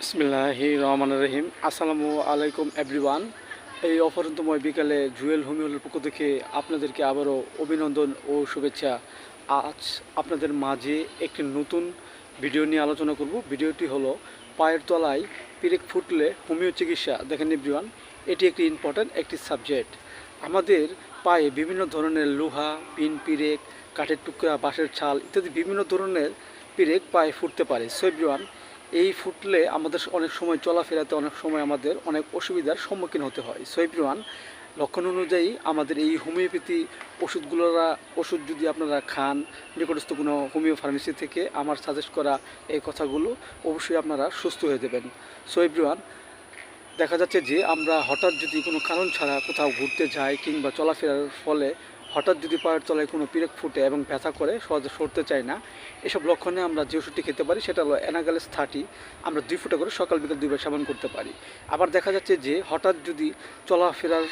বিসমিল্লাহি রহমান রহিম আসসালামু আলাইকুম, এভরিওয়ান। এই অপরন্তময় বিকালে জুয়েল হোমিওলের পক্ষ থেকে আপনাদেরকে আবারও অভিনন্দন ও শুভেচ্ছা। আজ আপনাদের মাঝে একটি নতুন ভিডিও নিয়ে আলোচনা করব। ভিডিওটি হলো পায়ের তলায় পিরেক ফুটলে হোমিও চিকিৎসা। দেখেন এভরিওয়ান, এটি একটি ইম্পর্ট্যান্ট একটি সাবজেক্ট। আমাদের পায়ে বিভিন্ন ধরনের লোহা, পিন পিরেক, কাঠের টুকরা, বাঁশের ছাল ইত্যাদি বিভিন্ন ধরনের পিরেক পায়ে ফুটতে পারে। সো এভরিওয়ান এই ফুটলে আমাদের অনেক সময় চলাফেরাতে অনেক সময় আমাদের অনেক অসুবিধার সম্মুখীন হতে হয়। সো এভরিওয়ান লক্ষণ অনুযায়ী আমাদের এই হোমিওপ্যাথি ওষুধগুলোরা, ওষুধ যদি আপনারা খান, নিকটস্থ কোনো হোমিও ফার্মেসি থেকে আমার সাজেস্ট করা এই কথাগুলো অবশ্যই আপনারা সুস্থ হয়ে দেবেন সো এভরিওয়ান দেখা যাচ্ছে যে আমরা হঠাৎ যদি কোনো কারণ ছাড়া কোথাও ঘুরতে যাই কিংবা চলাফেরার ফলে হঠাৎ যদি পায়ের তলায় কোনো পিরেক ফুটে এবং ব্যথা করে, সহজে সরতে চায় না। এসব লক্ষণে আমরা যে ওষুধটি খেতে পারি, সেটা হলো অ্যানাগালেস থার্টি। আমরা দুই ফুটে করে সকাল বিকাল দুইবার সেবন করতে পারি। আবার দেখা যাচ্ছে যে হঠাৎ যদি চলাফেরার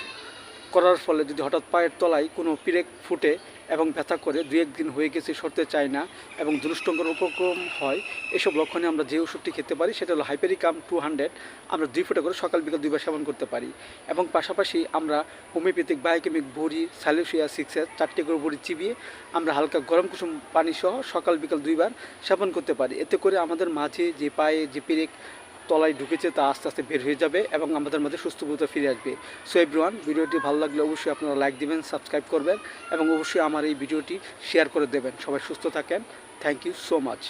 করার ফলে যদি হঠাৎ পায়ের তলায় কোনো পিরেক ফুটে এবং ব্যথা করে, দুই একদিন হয়ে গেছে, সরতে চায় না এবং দুরুষ্টঙ্গের উপক্রম হয়, এসব লক্ষণে আমরা যে ওষুধটি খেতে পারি সেটা হলো হাইপেরিকাম টু হান্ড্রেড। আমরা দুই ফুটা করে সকাল বিকাল দুইবার সেবন করতে পারি এবং পাশাপাশি আমরা হোমিওপ্যাথিক, বায়োকেমিক, বড়ি স্যালিসিয়া সিক্সের চারটে করে বড়ি চিবিয়ে আমরা হালকা গরম কুসুম পানি সহ সকাল বিকাল দুইবার সেবন করতে পারি। এতে করে আমাদের মাঝে যে পায়ে যে পেরেক তলায় ঢুকেছে তা আস্তে আস্তে বের হয়ে যাবে এবং আমাদের মধ্যে সুস্থবোধতা ফিরে আসবে। সো এভরিওয়ান ভিডিওটি ভালো লাগলে অবশ্যই আপনারা লাইক দেবেন সাবস্ক্রাইব করবেন এবং অবশ্যই আমার এই ভিডিওটি শেয়ার করে দেবেন। সবাই সুস্থ থাকেন। Thank you so much